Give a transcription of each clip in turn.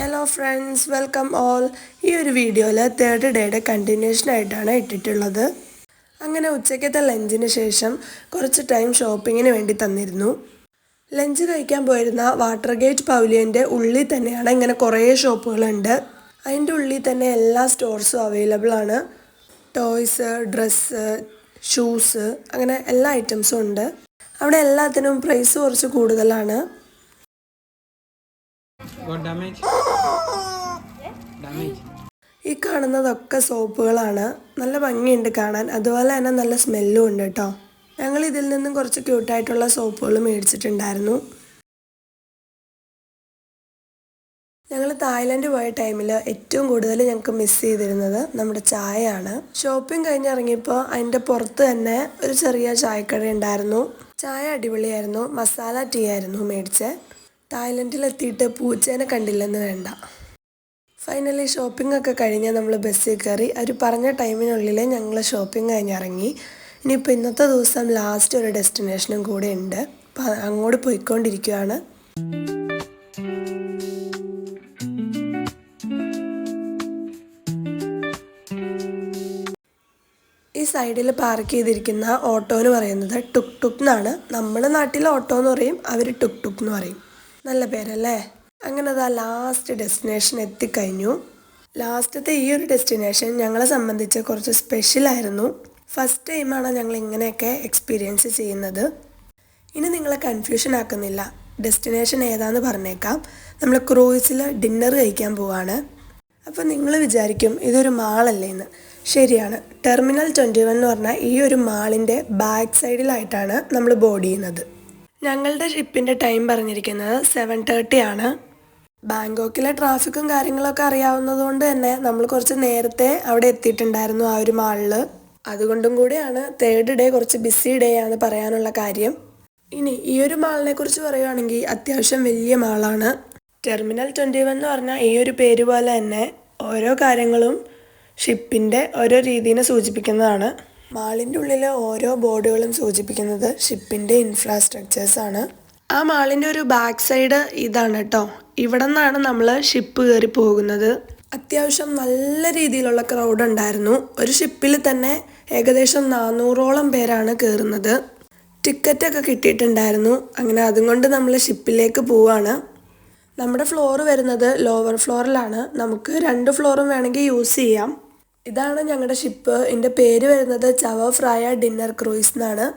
Hello friends welcome all ഈ ഒരു വീഡിയോയിൽ തേർഡ് ഡേയുടെ കണ്ടിന്യൂഷൻ ആയിട്ടാണ് ഇട്ടിട്ടുള്ളത്. അങ്ങനെ ഉച്ചയ്ക്കത്തെ ലഞ്ചിന് ശേഷം കുറച്ച് ടൈം ഷോപ്പിങ്ങിന് വേണ്ടി തന്നിരുന്നു. ലഞ്ച് കഴിക്കാൻ പോയിരുന്ന വാട്ടർ ഗേറ്റ് പവലിയന്റെ ഉള്ളിൽ തന്നെയാണ് ഇങ്ങനെ കുറേ ഷോപ്പുകളുണ്ട്. അതിന്റെ ഉള്ളിൽ തന്നെ എല്ലാ സ്റ്റോർസും അവൈലബിൾ ആണ്. ടോയ്സ് ഡ്രസ്സ് ഷൂസ് അങ്ങനെ എല്ലാ ഐറ്റംസും ഉണ്ട്. അവിടെ എല്ലാത്തിനും പ്രൈസ് കുറച്ച് കൂടുതലാണ്. Got damage? Damage. ഈ കാണുന്നതൊക്കെ സോപ്പുകളാണ്. നല്ല ഭംഗിയുണ്ട് കാണാൻ. അതുപോലെ തന്നെ നല്ല സ്മെല്ലും ഉണ്ട് കേട്ടോ. ഞങ്ങൾ ഇതിൽ നിന്നും കുറച്ച് ക്യൂട്ടായിട്ടുള്ള സോപ്പുകൾ മേടിച്ചിട്ടുണ്ടായിരുന്നു. ഞങ്ങൾ തായ്ലൻഡ് പോയ ടൈമിൽ ഏറ്റവും കൂടുതൽ ഞങ്ങൾക്ക് മിസ് ചെയ്തിരുന്നത് നമ്മുടെ ചായയാണ്. ഷോപ്പിംഗ് കഴിഞ്ഞിറങ്ങിയപ്പോൾ അതിന്റെ പുറത്ത് തന്നെ ഒരു ചെറിയ ചായക്കട ഉണ്ടായിരുന്നു. ചായ അടിപൊളിയായിരുന്നു. മസാല ടീ ആയിരുന്നു മേടിച്ചത് തായ്ലൻഡിലെത്തിയിട്ട് പൂച്ചേനെ കണ്ടില്ലെന്ന് വേണ്ട. ഫൈനലി ഷോപ്പിംഗ് ഒക്കെ കഴിഞ്ഞ് നമ്മൾ ബസ്സിൽ കയറി. അവർ പറഞ്ഞ ടൈമിനുള്ളിൽ ഞങ്ങൾ ഷോപ്പിംഗ് കഴിഞ്ഞിറങ്ങി. ഇനിയിപ്പോൾ ഇന്നത്തെ ദിവസം ലാസ്റ്റ് ഒരു ഡെസ്റ്റിനേഷനും കൂടെ ഉണ്ട്. അപ്പം അങ്ങോട്ട് പോയിക്കൊണ്ടിരിക്കുകയാണ് ഈ സൈഡിൽ പാർക്ക് ചെയ്തിരിക്കുന്ന ഓട്ടോ എന്ന് പറയുന്നത് ടുക് ടുക് എന്നാണ്. നമ്മുടെ നാട്ടിൽ ഓട്ടോ എന്ന് പറയും അവർ ടുക് ടുക് എന്ന് പറയും. നല്ല പേരല്ലേ? അങ്ങനെ അതാ ലാസ്റ്റ് ഡെസ്റ്റിനേഷൻ എത്തിക്കഴിഞ്ഞു. ലാസ്റ്റത്തെ ഈ ഒരു ഡെസ്റ്റിനേഷൻ ഞങ്ങളെ സംബന്ധിച്ച് കുറച്ച് സ്പെഷ്യൽ ആയിരുന്നു. ഫസ്റ്റ് ടൈമാണ് ഞങ്ങൾ ഇങ്ങനെയൊക്കെ എക്സ്പീരിയൻസ് ചെയ്യുന്നത്. ഇനി നിങ്ങളെ കൺഫ്യൂഷൻ ആക്കുന്നില്ല. ഡെസ്റ്റിനേഷൻ ഏതാന്ന് പറഞ്ഞേക്കാം. നമ്മൾ ക്രൂയിസിൽ ഡിന്നർ കഴിക്കാൻ പോവാണ്. അപ്പോൾ നിങ്ങൾ വിചാരിക്കും ഇതൊരു മാളല്ലേ എന്ന് ശരിയാണ്. ടെർമിനൽ ട്വന്റി വൺ എന്ന് പറഞ്ഞാൽ ഈ ഒരു മാളിന്റെ ബാക്ക് സൈഡിലായിട്ടാണ് നമ്മൾ ബോർഡ് ചെയ്യുന്നത്. ഞങ്ങളുടെ ഷിപ്പിന്റെ ടൈം പറഞ്ഞിരിക്കുന്നത് സെവൻ തേർട്ടി ആണ്. ബാങ്കോക്കിലെ ട്രാഫിക്കും കാര്യങ്ങളൊക്കെ അറിയാവുന്നതുകൊണ്ട് തന്നെ നമ്മൾ കുറച്ച് നേരത്തെ അവിടെ എത്തിയിട്ടുണ്ടായിരുന്നു ആ ഒരു മാളിൽ അതുകൊണ്ടും കൂടിയാണ് തേർഡ് ഡേ കുറച്ച് ബിസി ഡേ ആണ് പറയാനുള്ള കാര്യം. ഇനി ഈ ഒരു മാളിനെ കുറിച്ച് പറയുകയാണെങ്കിൽ അത്യാവശ്യം വലിയ മാളാണ്. ടെർമിനൽ ട്വന്റി വൺ എന്ന് പറഞ്ഞാൽ ഈ ഒരു പേര് പോലെ തന്നെ ഓരോ കാര്യങ്ങളും ഷിപ്പിന്റെ ഓരോ രീതിനെ സൂചിപ്പിക്കുന്നതാണ്. മാളിന്റെ ഉള്ളിലെ ഓരോ ബോർഡുകളും സൂചിപ്പിക്കുന്നത് ഷിപ്പിന്റെ ഇൻഫ്രാസ്ട്രക്ചേഴ്സ് ആണ്. ആ മാളിന്റെ ഒരു ബാക്ക് സൈഡ് ഇതാണ് കേട്ടോ. ഇവിടെ നിന്നാണ് നമ്മൾ ഷിപ്പ് കയറി പോകുന്നത്. അത്യാവശ്യം നല്ല രീതിയിലുള്ള ക്രൗഡ് ഉണ്ടായിരുന്നു. ഒരു ഷിപ്പിൽ തന്നെ ഏകദേശം നാനൂറോളം പേരാണ് കയറുന്നത് ടിക്കറ്റൊക്കെ കിട്ടിയിട്ടുണ്ടായിരുന്നു. അങ്ങനെ അതുകൊണ്ട് നമ്മൾ ഷിപ്പിലേക്ക് പോവാണ്. നമ്മുടെ ഫ്ലോർ വരുന്നത് ലോവർ ഫ്ലോറിലാണ് നമുക്ക് രണ്ട് ഫ്ലോറും വേണമെങ്കിൽ യൂസ് ചെയ്യാം. ഇതാണ് ഞങ്ങളുടെ ഷിപ്പ് ഇതിന്റെ പേര് വരുന്നത് ചവ ഫ്രായ ഡിന്നർ ക്രൂയിസ് എന്നാണ്.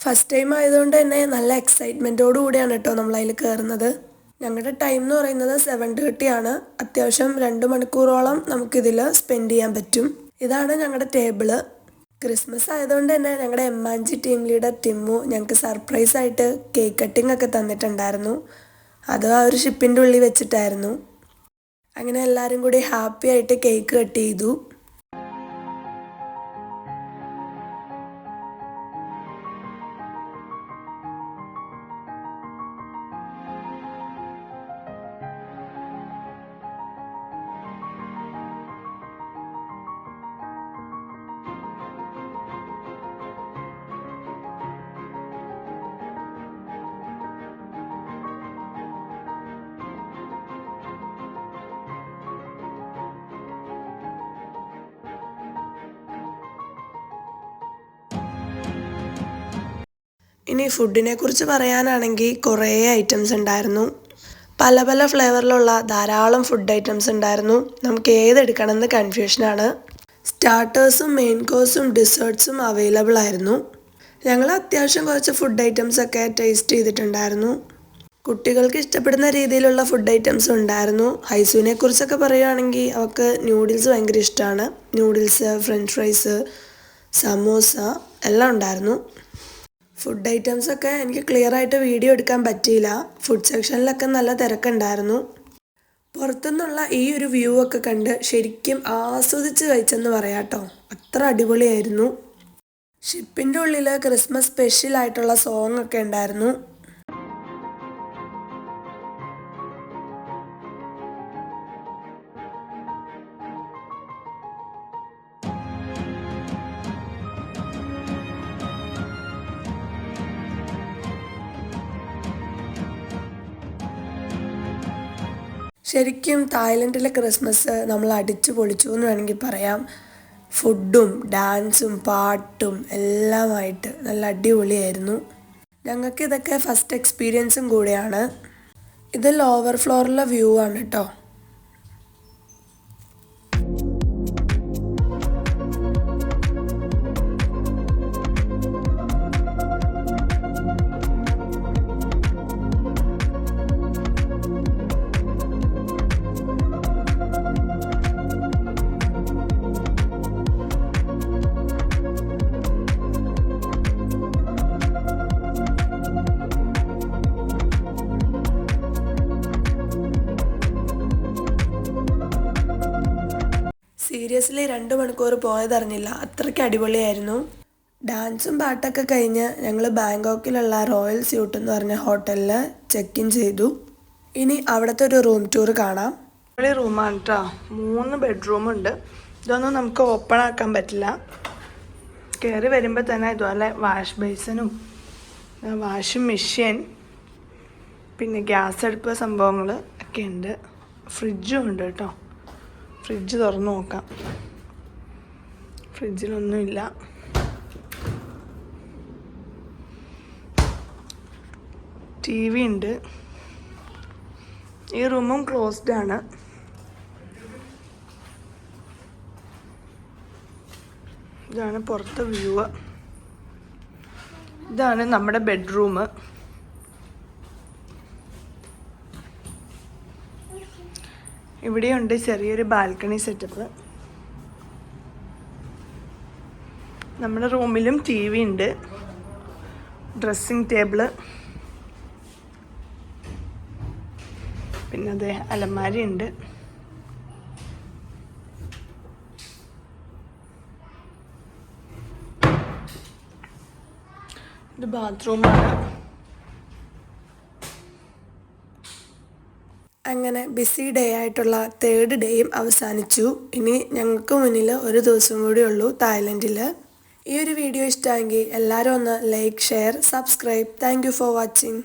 ഫസ്റ്റ് ടൈം ആയതുകൊണ്ട് തന്നെ നല്ല എക്സൈറ്റ്മെന്റോടു കൂടിയാണ് കേട്ടോ നമ്മൾ അതിൽ കയറുന്നത് ഞങ്ങളുടെ ടൈം എന്ന് പറയുന്നത് സെവൻ തേർട്ടി ആണ്. അത്യാവശ്യം രണ്ട് മണിക്കൂറോളം നമുക്കിതിൽ സ്പെൻഡ് ചെയ്യാൻ പറ്റും. ഇതാണ് ഞങ്ങളുടെ ടേബിൾ ക്രിസ്മസ് ആയതുകൊണ്ട് തന്നെ ഞങ്ങളുടെ M and G team leader Timmu ഞങ്ങൾക്ക് സർപ്രൈസ് ആയിട്ട് കേക്ക് കട്ടിംഗ് ഒക്കെ തന്നിട്ടുണ്ടായിരുന്നു. അത് ആ ഒരു ഷിപ്പിന്റെ ഉള്ളിൽ വെച്ചിട്ടായിരുന്നു. അങ്ങനെ എല്ലാവരും കൂടി ഹാപ്പി ആയിട്ട് കേക്ക് കട്ട് ചെയ്തു. ഇനി ഫുഡിനെ കുറിച്ച് പറയാനാണെങ്കിൽ കുറേ ഐറ്റംസ് ഉണ്ടായിരുന്നു. പല പല ഫ്ലേവറിലുള്ള ധാരാളം ഫുഡ് ഐറ്റംസ് ഉണ്ടായിരുന്നു. നമുക്ക് ഏതെടുക്കണമെന്ന് കൺഫ്യൂഷനാണ് സ്റ്റാർട്ടേഴ്സും മെയിൻ കോഴ്സും ഡിസേർട്ട്സും അവൈലബിൾ ആയിരുന്നു. ഞങ്ങൾ അത്യാവശ്യം കുറച്ച് ഫുഡ് ഐറ്റംസ് ഒക്കെ ടേസ്റ്റ് ചെയ്തിട്ടുണ്ടായിരുന്നു. കുട്ടികൾക്ക് ഇഷ്ടപ്പെടുന്ന രീതിയിലുള്ള ഫുഡ് ഐറ്റംസ് ഉണ്ടായിരുന്നു. ഹൈസുവിനെ കുറിച്ചൊക്കെ പറയുകയാണെങ്കിൽ അവൾക്ക് ന്യൂഡിൽസ് ഭയങ്കര ഇഷ്ടമാണ്. ന്യൂഡിൽസ് ഫ്രഞ്ച് ഫ്രൈസ് സമോസ എല്ലാം ഉണ്ടായിരുന്നു. ഫുഡ് ഐറ്റംസൊക്കെ എനിക്ക് ക്ലിയർ ആയിട്ട് വീഡിയോ എടുക്കാൻ പറ്റിയില്ല. ഫുഡ് സെക്ഷനിലൊക്കെ നല്ല തിരക്കുണ്ടായിരുന്നു. പുറത്തുനിന്നുള്ള ഈ ഒരു വ്യൂ ഒക്കെ കണ്ട് ശരിക്കും ആസ്വദിച്ച് കഴിച്ചെന്ന് പറയാട്ടോ അത്ര അടിപൊളിയായിരുന്നു. ഷിപ്പിന്റെ ഉള്ളിൽ ക്രിസ്മസ് സ്പെഷ്യൽ ആയിട്ടുള്ള സോങ് ഒക്കെ ഉണ്ടായിരുന്നു. ശരിക്കും തായ്ലൻഡിലെ ക്രിസ്മസ് നമ്മൾ അടിച്ചു പൊളിച്ചു എന്ന് വേണമെങ്കിൽ പറയാം. ഫുഡും ഡാൻസും പാട്ടും എല്ലാമായിട്ട് നല്ല അടിപൊളിയായിരുന്നു. ഞങ്ങൾക്ക് ഇതൊക്കെ ഫസ്റ്റ് എക്സ്പീരിയൻസും കൂടെയാണ്. ഇത് ലോവർ ഫ്ലോറിലെ വ്യൂ ആണ് കേട്ടോ സീരിയസ്ലി രണ്ട് മണിക്കൂർ പോയതറിഞ്ഞില്ല. അത്രയ്ക്ക് അടിപൊളിയായിരുന്നു. ഡാൻസും പാട്ടൊക്കെ കഴിഞ്ഞ് ഞങ്ങൾ ബാങ്കോക്കിലുള്ള റോയൽ സ്യൂട്ട് എന്ന് പറഞ്ഞ ഹോട്ടലിൽ ചെക്ക് ഇൻ ചെയ്തു. ഇനി അവിടുത്തെ ഒരു റൂം ടൂർ കാണാം. അടിപൊളി റൂമാണ് കേട്ടോ മൂന്ന് ബെഡ്റൂം ഉണ്ട്. ഇതൊന്നും നമുക്ക് ഓപ്പൺ ആക്കാൻ പറ്റില്ല. കയറി വരുമ്പോൾ തന്നെ ഇതുപോലെ വാഷ് ബേസിനും വാഷിംഗ് മെഷീൻ പിന്നെ ഗ്യാസ് അടുപ്പ് സംഭവങ്ങൾ ഒക്കെ ഉണ്ട്. ഫ്രിഡ്ജും ഉണ്ട് കേട്ടോ ഫ്രിഡ്ജ് തുറന്നു നോക്കാം. ഫ്രിഡ്ജിലൊന്നുമില്ല. ടി വി ഉണ്ട്. ഈ റൂമും ക്ലോസ്ഡ് ആണ്. ഇതാണ് പുറത്തെ വ്യൂ ഇതാണ് നമ്മുടെ ബെഡ്റൂം. ഇവിടെയുണ്ട് ചെറിയൊരു ബാൽക്കണി സെറ്റപ്പ്. നമ്മുടെ റൂമിലും ടി വി ഉണ്ട്. Dressing table. പിന്നെ അതെ അലമാരി ഉണ്ട്. ഇത് ബാത്റൂമാണ്. അങ്ങനെ ബിസി ഡേ ആയിട്ടുള്ള തേർഡ് ഡേയും അവസാനിച്ചു. ഇനി ഞങ്ങൾക്ക് മുന്നിൽ ഒരു ദിവസം കൂടി ഉള്ളൂ തായ്ലൻഡിൽ. ഈ ഒരു വീഡിയോ ഇഷ്ടമെങ്കിൽ എല്ലാവരും ഒന്ന് like share subscribe thank for watching